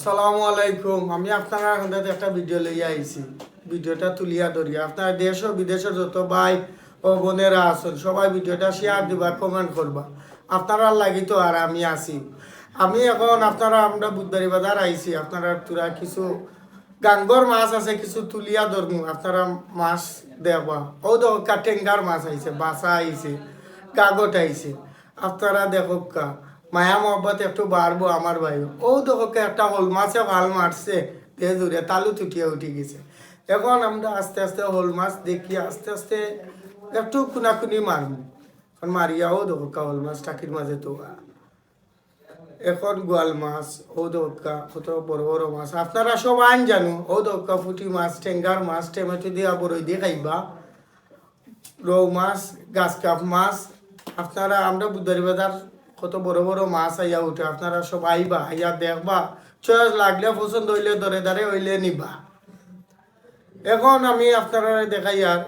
আসসালামু আলাইকুম। আমি আপনার কাছে একটা ভিডিও লইয়া আইছি। ভিডিওটা তুলিয়া ধরিয়া আপনার দেশ ও বিদেশের যত ভাই ও বোনেরা আছেন, সবাই ভিডিওটা শেয়ার দিবা কমেন্ট করবা। আপনারা লাগি তো আর আমি আছি। আমি এখন আপনারা, আমরা বুধবারি বাজার আইছি। আপনারা তোরা কিছু গাঙ্গর মাছ আছে, কিছু তুলিয়া ধরমু। আপনারা মাছ দেবা। ও দেখো টেঙ্গার মাছ আইছে বাসা আইছে কাগট আইছে। আপনারা দেখো কা মায়া মহব্বত একটু বাড়বো আমার ভাই। ও দেখো কা একটা হল মাছে ভালো মারছে তে জুড়ে তালু তুটিয়ে উঠে গেছে। এখন আমরা আস্তে আস্তে হল মাছ দেখি, আস্তে আস্তে একটু খুনাখুনি মারবো। এখন মারিয়াও দেখো কা হল মাছ টাকির মাঝে তো এখন গোয়াল মাছ, ও দক্কা কত বড় বড় মাছ। আপনারা সব আইন জানো, ও দক্কা ফুটি মাছ টেঙ্গার মাছ, টমেটো দিয়া বড়ই দিয়ে খাইবা। রৌ মাছ, গাছ কাপ মাছ। আপনারা, আমরা বুধবারি বাজার কত বড় বড় মাছ আইয়া উঠে। আপনারা সব আইবা, আইয়া দেখবা। চয়েস লাগলে পছন্দ হইলে ধরে ধরে হইলে নিবা। এখন আমি আপনারা দেখাই আর।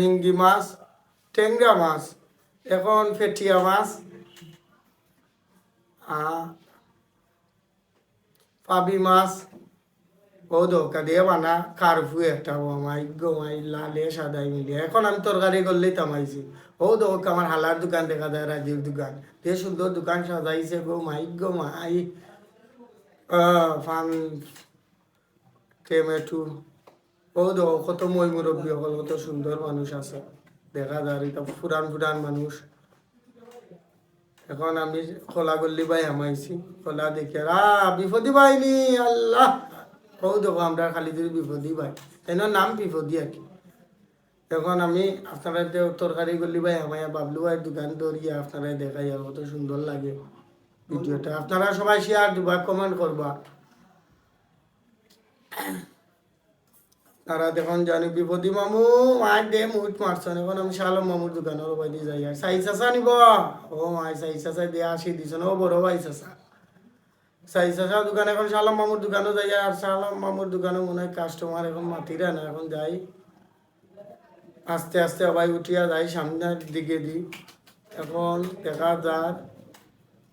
হিঙ্গি মাছ টেংরা মাছ, এখন ফেটিয়া মাছ পাবি মাছ দোকা দিয়ে বানা কারফু একটা মাই গোমাই লালে সাদাই মিলিয়ে এখন আমি তরকারি করলেই তামাইছি ও দোকা আমার হালার দোকান দেখা যায় রাজির দোকান যে সুন্দর দোকান সাজাইছে গো, মাই গো মাই ফান কেমেটু ও দেখো কত মই মুরব্বী সকল কত সুন্দর মানুষ আছে। দেখা যায়, এটা ফুরান ফুরান মানুষ। এখন আমি খোলা গল্লি বাই হামাইছি। খোলা দেখে রা বিপদি বাইনি আল্লাহ! ও দেখো আমরা খালি যদি বিপদি বাই এনার নাম বিপদি আর কি এখন আমি আপনারা তরকারি বাই হামাইয়া বাবলু ভাই দোকান আপনারা দেখাই কত সুন্দর লাগে ভিডিওটা আপনারা সবাই শেয়ার দিবা কমেন্ট করবা তারা দেখুন, জানি মামু মার দে মুট মারছেন এখন আমি শালম মামুর দোকানের বাই দিয়ে যাই আর সাই চাচা নিব। ও মাই সাই চাচা দিয়ে আসি দিছেন ও বড় ভাই চাচা। সাই চাচা, দোকান এখন শালম মামুর দোকানে যাই, আর শালম মামুর দোকানে মনে হয় কাস্টমার এখন মাতিরা না, এখন যাই। আস্তে আস্তে সবাই উঠিয়া যাই, সামনের দিকে দিই এখন দেখা যার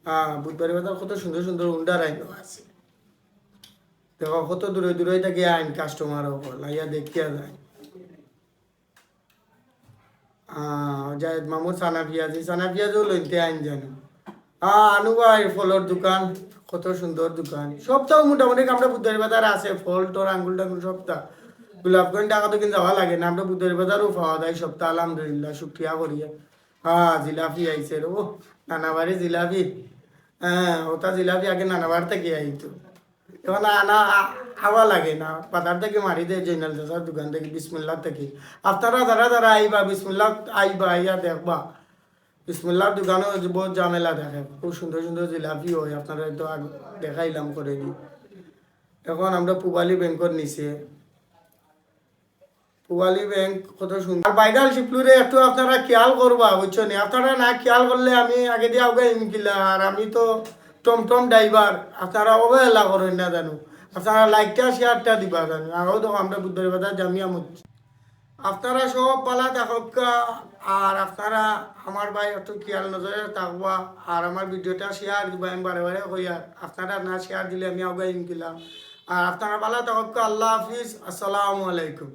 হ্যাঁ বুধবারের বাজার কত সুন্দর সুন্দর উন্ডার আইন আছে। দেখো, কত দূরে দূরে থেকে আইন কাস্টমার ওপর লাইয়া দেখিয়া যায়। যায় মামুর সানা পিয়াজি, সানা পিয়াজও লইতে আইন জানো। আহ, আনু ভাই, ফলের দোকান। কত সুন্দর দোকান। সবটাও মোটামুটি আমরা বুদ্ধের বাজার আছে, ফল তোর আঙ্গুল টাঙ্গুল সবটা গোলাপগঞ্জ টাকা তো কিন্তু যাওয়া লাগে না, আমরা বুদ্ধের বাজারও পাওয়া যায় সপ্তাহ আলহামদুলিল্লাহ, শুক্রিয়া করিয়া হ্যাঁ জিলাপি আইছে ও, নানাবাড়ি জিলাপি। হ্যাঁ ওটা জিলাপি আগে নানাবার থেকে আইতো। এখন আনা খাওয়া লাগে না। বাজার থেকে মারি দেয় জৈনাল চাষার দোকান থেকে, বিসমুল্লাহ থেকে। আপনারা যারা যারা আইবা, বিসমুল্লাহ আইবা, আইয়া দেখবা। বিসমুল্লাহর দোকানেও বহুত জামেলা দেখে খুব সুন্দর সুন্দর জিলাপি হয়, আপনারা তো দেখাইলাম করে এখন আমরা পুবালি ব্যাংকর নিচে পুবালি ব্যাংক কত সুন্দর বাইডাল শিপলুরে একটু আপনারা খেয়াল করবা বুঝছ নি আপনারা না খেয়াল করলে আমি আগে দিয়ে আগে কিলা, আর আমি তো টমটম ড্রাইভার আপনারা অবহেলা করেন না জানো? আপনারা লাইকটা শেয়ারটা দিবা জানো? আগেও তো আমরা বুদ্ধের বাজার জামিয়া মুচ্ছি আপনারা সব পালা দেখা আর আপনারা আমার ভাই একটু খেয়াল নজরে থাকবা আর আমার ভিডিওটা শেয়ার দিবা আমি বারে বারে হই আর আপনারা না শেয়ার দিলে আমি আগে ইনকিলাম আর আপনারা পালা দেখা আল্লাহ হাফিজ, আসসালামু আলাইকুম।